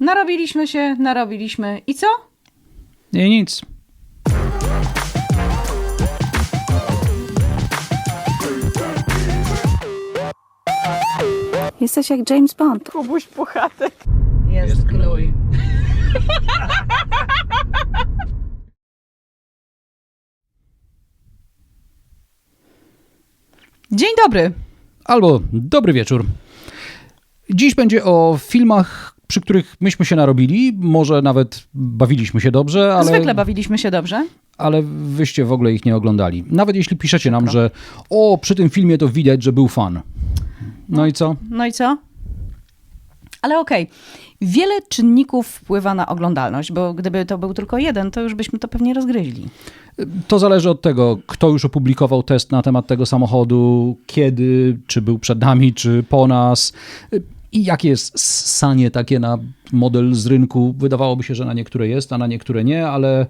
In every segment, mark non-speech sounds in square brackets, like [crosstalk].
Narobiliśmy się, narobiliśmy i co? Nie, nic. Jesteś jak James Bond. Kubuś Puchatek. Jest gnój. Dzień dobry. Albo dobry wieczór. Dziś będzie o filmach, przy których myśmy się narobili, może nawet bawiliśmy się dobrze, ale, Zwykle bawiliśmy się dobrze. ale wyście w ogóle ich nie oglądali. Nawet jeśli piszecie nam, że o, przy tym filmie to widać, że był fan. No i co? No i co? Ale okej, wiele czynników wpływa na oglądalność, bo gdyby to był tylko jeden, to już byśmy to pewnie rozgryźli. To zależy od tego, kto już opublikował test na temat tego samochodu, kiedy, czy był przed nami, czy po nas. I jakie jest sanie takie na model z rynku? Wydawałoby się, że na niektóre jest, a na niektóre nie, ale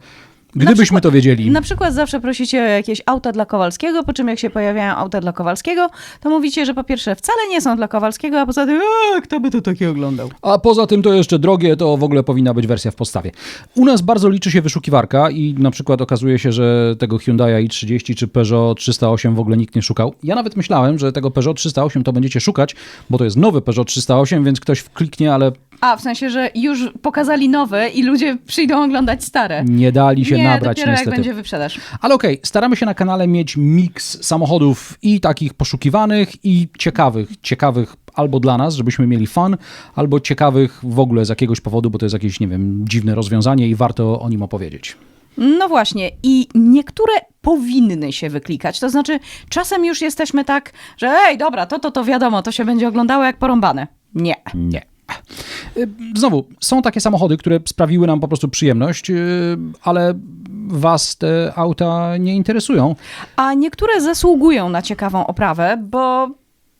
gdybyśmy przykład- to wiedzieli. Na przykład zawsze prosicie o jakieś auta dla Kowalskiego, po czym jak się pojawiają auta dla Kowalskiego, to mówicie, że po pierwsze wcale nie są dla Kowalskiego, a poza tym, a, kto by to takie oglądał? A poza tym to jeszcze drogie, to w ogóle powinna być wersja w podstawie. U nas bardzo liczy się wyszukiwarka i na przykład okazuje się, że tego Hyundai i30 czy Peugeot 308 w ogóle nikt nie szukał. Ja nawet myślałem, że tego Peugeot 308 to będziecie szukać, bo to jest nowy Peugeot 308, więc ktoś wkliknie, ale A, w sensie, że już pokazali nowe i ludzie przyjdą oglądać stare. nie dali się nie, nabrać dopiero niestety. jak będzie wyprzedaż. Ale okej, staramy się na kanale mieć miks samochodów i takich poszukiwanych i ciekawych. Ciekawych albo dla nas, żebyśmy mieli fan, albo ciekawych w ogóle z jakiegoś powodu, bo to jest jakieś, nie wiem, dziwne rozwiązanie i warto o nim opowiedzieć. No właśnie, i niektóre powinny się wyklikać. To znaczy, czasem już jesteśmy tak, że ej, dobra, to, to, to wiadomo, to się będzie oglądało jak porąbane. Nie. Nie. Y, Znowu, są takie samochody, które sprawiły nam po prostu przyjemność, y, ale was te auta nie interesują. A niektóre zasługują na ciekawą oprawę, bo,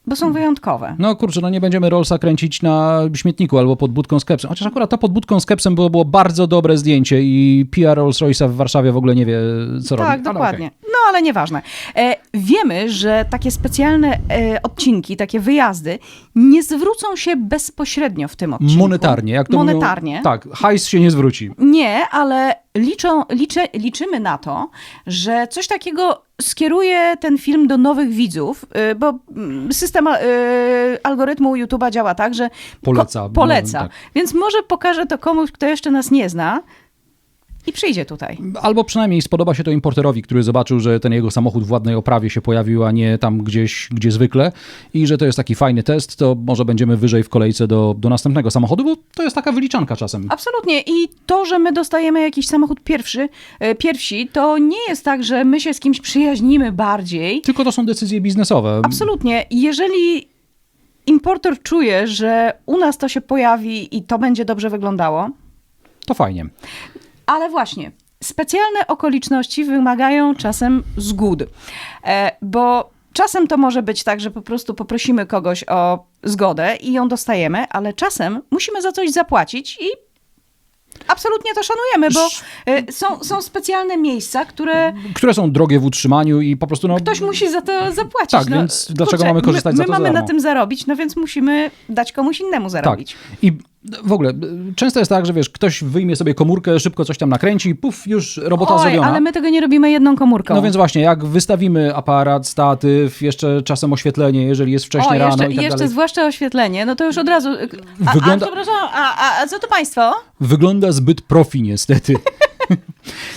bo są wyjątkowe. No kurczę, no nie będziemy Rollsa kręcić na śmietniku albo pod budką z kepsem. Chociaż akurat to pod budką z kepsem było, było bardzo dobre zdjęcie i PR Rolls-Royce'a w Warszawie w ogóle nie wie, co robi. Tak, dokładnie. okej. No, ale nieważne. E, wiemy, że takie specjalne e, odcinki, takie wyjazdy nie zwrócą się bezpośrednio w tym odcinku. Monetarnie. Jak to mówią- Monetarnie. tak, hajs się nie zwróci. Nie, ale liczą, liczę, liczymy na to, że coś takiego skieruje ten film do nowych widzów, y, bo mm, system y, algorytmu YouTube'a działa tak, że Poleca. Poleca. No, tak. Więc może pokaże to komuś, kto jeszcze nas nie zna i przyjdzie tutaj. Albo przynajmniej spodoba się to importerowi, który zobaczył, że ten jego samochód w ładnej oprawie się pojawił, a nie tam gdzieś, gdzie zwykle i że to jest taki fajny test, to może będziemy wyżej w kolejce do, do następnego samochodu, bo to jest taka wyliczanka czasem. Absolutnie. I to, że my dostajemy jakiś samochód pierwszy, e, pierwsi, to nie jest tak, że my się z kimś przyjaźnimy bardziej. Tylko to są decyzje biznesowe. Absolutnie. Jeżeli importer czuje, że u nas to się pojawi i to będzie dobrze wyglądało, To fajnie. Ale właśnie, specjalne okoliczności wymagają czasem zgód, e, bo czasem to może być tak, że po prostu poprosimy kogoś o zgodę i ją dostajemy, ale czasem musimy za coś zapłacić i absolutnie to szanujemy, bo e, są, są specjalne miejsca, które Które są drogie w utrzymaniu i po prostu no, ktoś musi za to zapłacić. Tak, więc dlaczego mamy korzystać my, za my to mamy za na tym zarobić, no więc musimy dać komuś innemu Tak. zarobić. I w ogóle często jest tak, że wiesz, ktoś wyjmie sobie komórkę, szybko coś tam nakręci, puf, już robota Oj, zrobiona. ale my tego nie robimy jedną komórką. No więc właśnie, jak wystawimy aparat, statyw, jeszcze czasem oświetlenie, jeżeli jest wcześnie o, rano jeszcze, i tak jeszcze dalej. zwłaszcza oświetlenie, no to już od razu... A, Wygląda- a przepraszam, a, a, a co to państwo? Wygląda zbyt profi niestety. [laughs]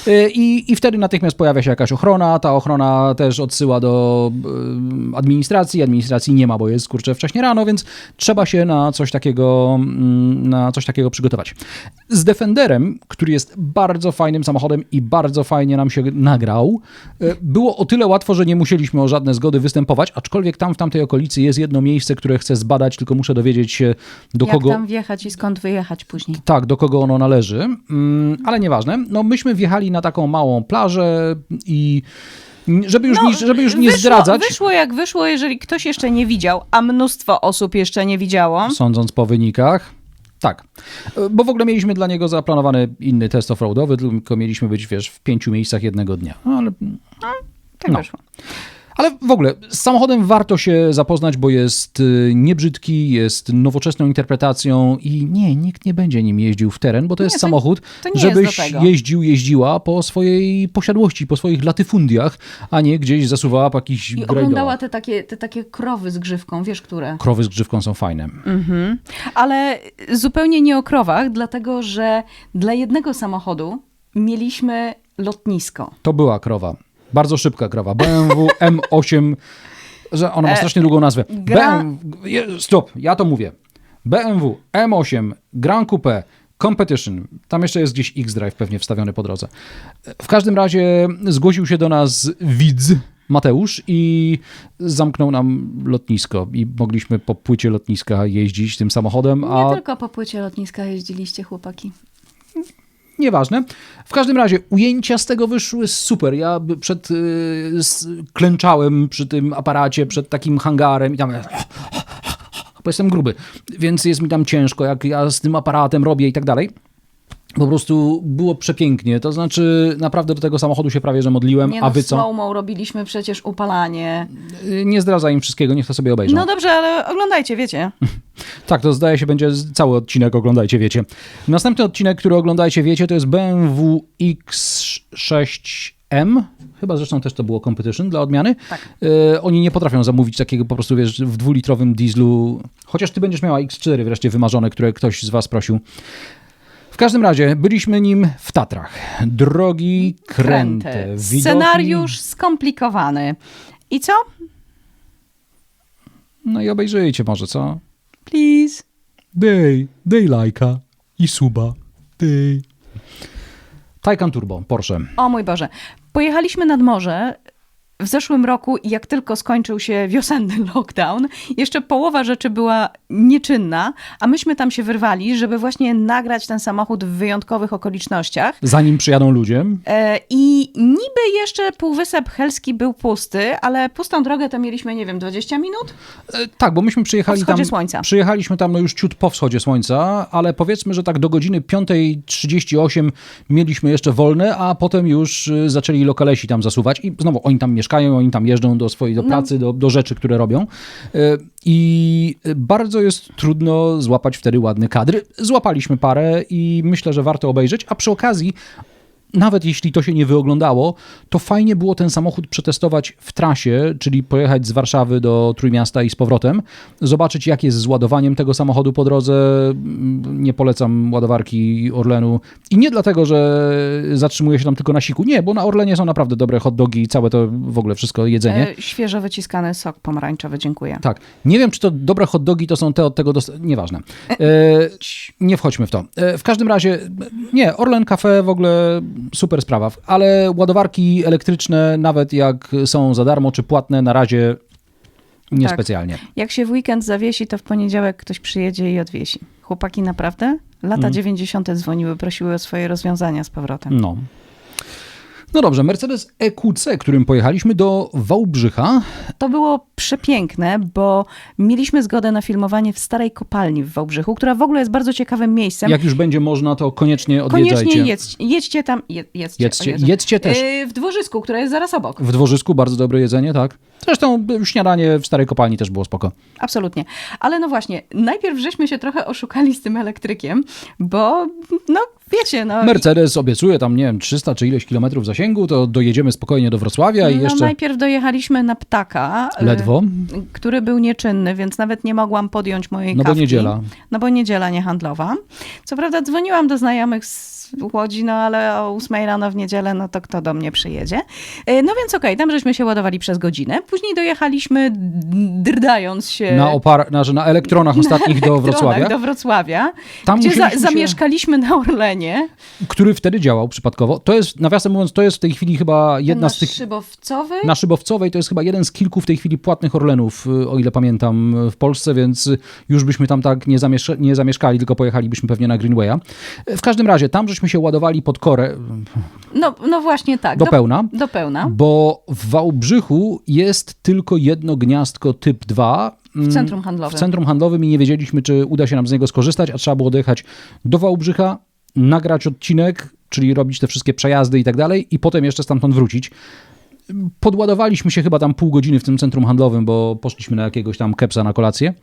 Y, I, I wtedy natychmiast pojawia się jakaś ochrona, ta ochrona też odsyła do y, administracji, administracji nie ma, bo jest kurczę wcześnie rano, więc trzeba się na coś takiego, mm, na coś takiego przygotować. Z Defenderem, który jest bardzo fajnym samochodem i bardzo fajnie nam się nagrał, y, było o tyle łatwo, że nie musieliśmy o żadne zgody występować, aczkolwiek tam w tamtej okolicy jest jedno miejsce, które chcę zbadać, tylko muszę dowiedzieć się do Jak kogo... tam wjechać i skąd wyjechać później? Tak, do kogo ono należy, mm, ale nieważne. No myśmy wjechali na taką małą plażę i żeby już, nie, żeby już nie No, wyszło, zdradzać, Wyszło jak wyszło, jeżeli ktoś jeszcze nie widział, a mnóstwo osób jeszcze nie widziało. sądząc po wynikach. Tak, bo w ogóle mieliśmy dla niego zaplanowany inny test offroadowy, tylko mieliśmy być, wiesz, w pięciu miejscach jednego dnia. No, ale Tak No. wyszło. Ale w ogóle z samochodem warto się zapoznać, bo jest y, niebrzydki, jest nowoczesną interpretacją i nie, nikt nie będzie nim jeździł w teren, bo to jest to- samochód, to nie jest żebyś tego. jeździł, jeździła po swojej posiadłości, po swoich latyfundiach, a nie gdzieś zasuwała po jakichś I grajdołach. oglądała te takie, te takie krowy z grzywką, wiesz które? Krowy z grzywką są fajne. Mhm. Ale zupełnie nie o krowach, dlatego że dla jednego samochodu mieliśmy lotnisko. To była krowa. Bardzo szybka krowa. BMW [laughs] M8, że ona ma E, strasznie długą nazwę. gra- BMW, stop, ja to mówię. BMW M8 Grand Coupe Competition. Tam jeszcze jest gdzieś X-Drive pewnie wstawiony po drodze. W każdym razie zgłosił się do nas widz Mateusz i zamknął nam lotnisko i mogliśmy po płycie lotniska jeździć tym samochodem, Nie a tylko po płycie lotniska jeździliście, chłopaki. Nieważne. W każdym razie ujęcia z tego wyszły super. Ja przed y, s- klęczałem przy tym aparacie, przed takim hangarem i tam bo jestem gruby, więc jest mi tam ciężko, jak ja z tym aparatem robię i tak dalej. Po prostu było przepięknie. To znaczy, naprawdę do tego samochodu się prawie że modliłem, Nie a no, wy co? slow-mo robiliśmy przecież upalanie. Y, Nie zdradza im wszystkiego, niech to sobie obejrzą. No dobrze, ale oglądajcie, wiecie. [laughs] Tak, to zdaje się będzie cały odcinek, oglądajcie, wiecie. Następny odcinek, który oglądajcie, wiecie, to jest BMW X6M. Chyba zresztą też to było competition dla odmiany. Tak. E, oni nie potrafią zamówić takiego po prostu, wiesz, w dwulitrowym dieslu. Chociaż ty będziesz miała X4 wreszcie wymarzone, które ktoś z was prosił. W każdym razie byliśmy nim w Tatrach. Drogi kręte. widoki- Scenariusz skomplikowany. I co? No i obejrzyjcie może, co? Please. Dej, dej lajka i suba. Dej. Taycan Turbo, Porsche. O mój Boże. Pojechaliśmy nad morze w zeszłym roku jak tylko skończył się wiosenny [laughs] lockdown, jeszcze połowa rzeczy była nieczynna, a myśmy tam się wyrwali, żeby właśnie nagrać ten samochód w wyjątkowych okolicznościach. Zanim przyjadą ludzie, E, I niby jeszcze Półwysep Helski był pusty, ale pustą drogę to mieliśmy, nie wiem, 20 minut? E, Tak, bo myśmy przyjechali tam. słońca. Przyjechaliśmy tam no już ciut po wschodzie słońca, ale powiedzmy, że tak do godziny 5.38 mieliśmy jeszcze wolne, a potem już y, zaczęli lokalesi tam zasuwać i znowu oni tam mieszkają, oni tam jeżdżą do swojej do No. pracy, do, do rzeczy, które robią. Y, I bardzo jest trudno złapać wtedy ładny kadr. Złapaliśmy parę i myślę, że warto obejrzeć, a przy okazji nawet jeśli to się nie wyoglądało, to fajnie było ten samochód przetestować w trasie, czyli pojechać z Warszawy do Trójmiasta i z powrotem, zobaczyć jak jest z ładowaniem tego samochodu po drodze. Nie polecam ładowarki Orlenu i nie dlatego, że zatrzymuje się tam tylko na siku. Nie, bo na Orlenie są naprawdę dobre hot dogi i całe to w ogóle wszystko jedzenie. E, świeżo wyciskany sok pomarańczowy, dziękuję. Tak. Nie wiem, czy to dobre hot dogi to są te od tego. Dost... Nieważne. E, nie wchodźmy w to. E, w każdym razie, nie, Orlen Cafe w ogóle super sprawa, ale ładowarki elektryczne, nawet jak są za darmo czy płatne, na razie niespecjalnie. Jak się w weekend zawiesi, to w poniedziałek ktoś przyjedzie i odwiesi. Chłopaki naprawdę? Lata Mhm. 90. dzwoniły, prosiły o swoje rozwiązania z powrotem. No. No dobrze, Mercedes EQC, którym pojechaliśmy do Wałbrzycha. To było przepiękne, bo mieliśmy zgodę na filmowanie w starej kopalni w Wałbrzychu, która w ogóle jest bardzo ciekawym miejscem. Jak już będzie można, to koniecznie odwiedzajcie. Koniecznie jedź, jedźcie tam, je, jedzcie, Jedzcie- o Jezu. jedzcie też. Yy, w dworzysku, które jest zaraz obok. W dworzysku bardzo dobre jedzenie, tak? Zresztą śniadanie w starej kopalni też było spoko. Absolutnie. Ale no właśnie, najpierw żeśmy się trochę oszukali z tym elektrykiem, bo no wiecie, no... Mercedes obiecuje tam, nie wiem, 300 czy ileś kilometrów zasięgu, to dojedziemy spokojnie do Wrocławia i no jeszcze najpierw dojechaliśmy na ptaka. y, ledwo. który był nieczynny, więc nawet nie mogłam podjąć mojej No bo kawki. niedziela. No bo niedziela niehandlowa. Co prawda dzwoniłam do znajomych z Łodzi, no ale o 8 rano w niedzielę, no to kto do mnie przyjedzie? E, No więc okej, tam żeśmy się ładowali przez godzinę. Później dojechaliśmy drdając się Na, opar- na, że na elektronach [laughs] ostatnich do elektronach Wrocławia, do Wrocławia, Tam gdzie za, musieliśmy się- zamieszkaliśmy na Orlenie. który wtedy działał przypadkowo. To jest, nawiasem mówiąc, to jest w tej chwili chyba jedna na z tych... Szybowcowy. Na Szybowcowej to jest chyba jeden z kilku w tej chwili płatnych Orlenów, y, o ile pamiętam, y, w Polsce, więc y, już byśmy tam tak nie, zamiesz- nie zamieszkali, tylko pojechalibyśmy pewnie na Greenwaya. W każdym razie, tam żeśmy się ładowali pod korę No, no właśnie tak. do pełna. Do pełna. Bo w Wałbrzychu jest tylko jedno gniazdko typ 2. W centrum handlowym. W centrum handlowym i nie wiedzieliśmy, czy uda się nam z niego skorzystać, a trzeba było dojechać do Wałbrzycha, nagrać odcinek, czyli robić te wszystkie przejazdy i tak dalej, i potem jeszcze stamtąd wrócić. Podładowaliśmy się chyba tam pół godziny w tym centrum handlowym, bo poszliśmy na jakiegoś tam kepsa na kolację.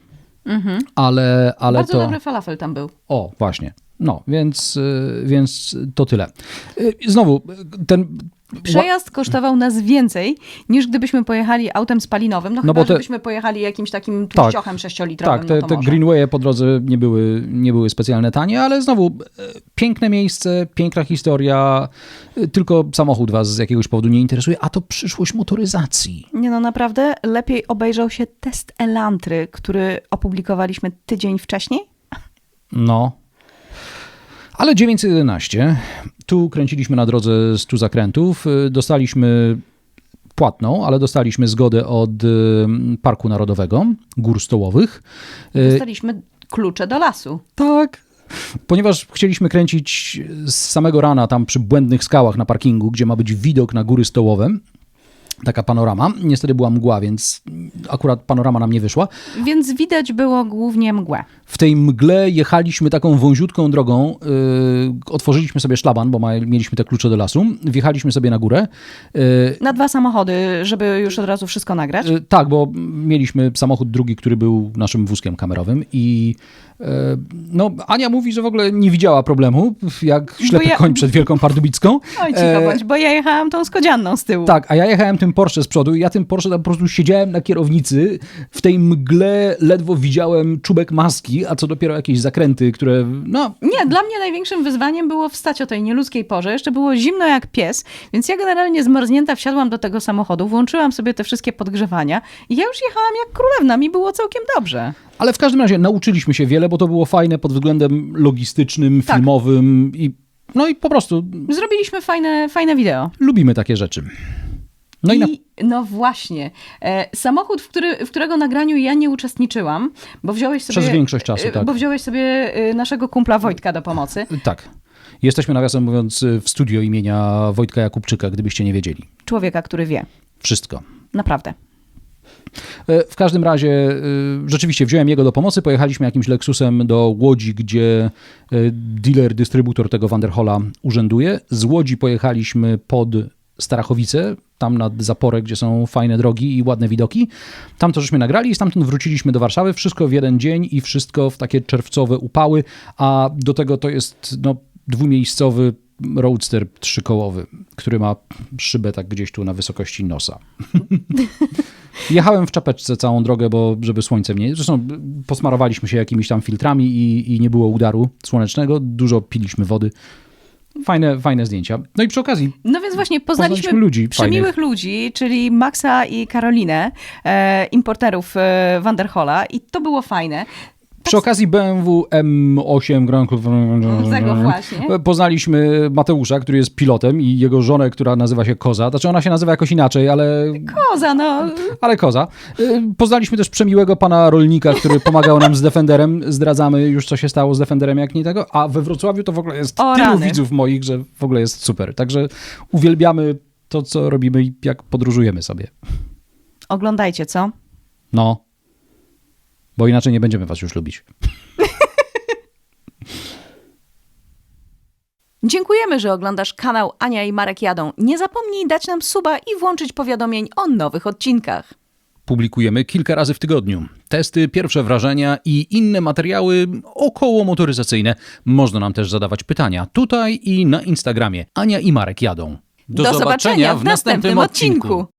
Ale, ale Bardzo to... dobry falafel tam był. O, właśnie. No, więc, y, więc to tyle. Y, Znowu, ten... Przejazd kosztował nas więcej, niż gdybyśmy pojechali autem spalinowym. No, No chyba, bo te- żebyśmy pojechali jakimś takim tłuściochem sześciolitrowym. Tak, te, no te. Greenwaye po drodze nie były, nie były specjalnie tanie, ale znowu e, piękne miejsce, piękna historia, e, tylko samochód was z jakiegoś powodu nie interesuje, a to przyszłość motoryzacji. Nie no, naprawdę lepiej obejrzał się test Elantry, który opublikowaliśmy tydzień wcześniej. No. Ale 911, tu kręciliśmy na drodze 100 zakrętów, e, dostaliśmy płatną, ale dostaliśmy zgodę od e, Parku Narodowego Gór Stołowych. E, Dostaliśmy klucze do lasu. Tak. Ponieważ chcieliśmy kręcić z samego rana tam przy błędnych skałach na parkingu, gdzie ma być widok na góry stołowe, taka panorama. Niestety była mgła, więc akurat panorama nam nie wyszła. Więc widać było głównie mgłę. W tej mgle jechaliśmy taką wąziutką drogą, yy, otworzyliśmy sobie szlaban, bo ma, mieliśmy te klucze do lasu, wjechaliśmy sobie na górę. Yy, Na dwa samochody, żeby już od razu wszystko nagrać. yy, tak, bo mieliśmy samochód drugi, który był naszym wózkiem kamerowym i no, Ania mówi, że w ogóle nie widziała problemu, jak ślepy ja- koń przed Wielką Pardubicką. [laughs] Oj, cicho E, bądź, bo ja jechałam tą skodzianną z tyłu. Tak, a ja jechałem tym Porsche z przodu i ja tym Porsche tam po prostu siedziałem na kierownicy, w tej mgle ledwo widziałem czubek maski, a co dopiero jakieś zakręty, które, no, Nie, dla mnie największym wyzwaniem było wstać o tej nieludzkiej porze. Jeszcze było zimno jak pies, więc ja generalnie zmarznięta wsiadłam do tego samochodu, włączyłam sobie te wszystkie podgrzewania i ja już jechałam jak królewna. Mi było całkiem dobrze. Ale w każdym razie nauczyliśmy się wiele, bo to było fajne pod względem logistycznym, Tak. filmowym i no i po prostu Zrobiliśmy fajne, fajne wideo. lubimy takie rzeczy. No i, na, I no właśnie, e, samochód, w, który, w którego nagraniu ja nie uczestniczyłam, bo wziąłeś sobie... Przez większość czasu, e, tak. Bo wziąłeś sobie e, naszego kumpla Wojtka do pomocy. tak. Jesteśmy nawiasem mówiąc w studio imienia Wojtka Jakubczyka, gdybyście nie wiedzieli. Człowieka, który wie. Wszystko. Naprawdę. E, W każdym razie e, rzeczywiście wziąłem jego do pomocy, pojechaliśmy jakimś Lexusem do Łodzi, gdzie e, dealer, dystrybutor tego Vanderhola urzęduje. Z Łodzi pojechaliśmy pod Starachowice, tam nad Zaporę, gdzie są fajne drogi i ładne widoki. Tam to żeśmy nagrali i stamtąd wróciliśmy do Warszawy. Wszystko w jeden dzień i wszystko w takie czerwcowe upały, a do tego to jest no, dwumiejscowy roadster trzykołowy, który ma szybę tak gdzieś tu na wysokości nosa. [laughs] Jechałem w czapeczce całą drogę, bo żeby słońce mnie. Zresztą posmarowaliśmy się jakimiś tam filtrami i, i nie było udaru słonecznego. Dużo piliśmy wody. Fajne, fajne zdjęcia. No i przy okazji, No więc właśnie poznaliśmy, Poznaliśmy ludzi przemiłych ludzi, czyli Maxa i Karolinę, e, importerów e, Vanderhola i to było fajne. Przy okazji BMW M8 Grand Coupe Tego właśnie. poznaliśmy Mateusza, który jest pilotem i jego żonę, która nazywa się Koza. Znaczy ona się nazywa jakoś inaczej, ale, Koza, no. ale Koza. Y, Poznaliśmy też przemiłego pana rolnika, który pomagał nam z Defenderem. Zdradzamy już, co się stało z Defenderem, jak nie tego. A we Wrocławiu to w ogóle jest O, tylu rany. widzów moich, że w ogóle jest super. Także uwielbiamy to, co robimy i jak podróżujemy sobie. Oglądajcie, co? No. Bo inaczej nie będziemy was już lubić. [laughs] Dziękujemy, że oglądasz kanał Ania i Marek Jadą. Nie zapomnij dać nam suba i włączyć powiadomień o nowych odcinkach. Publikujemy kilka razy w tygodniu. Testy, pierwsze wrażenia i inne materiały około motoryzacyjne. Można nam też zadawać pytania tutaj i na Instagramie. Ania i Marek jadą. Do zobaczenia w następnym odcinku.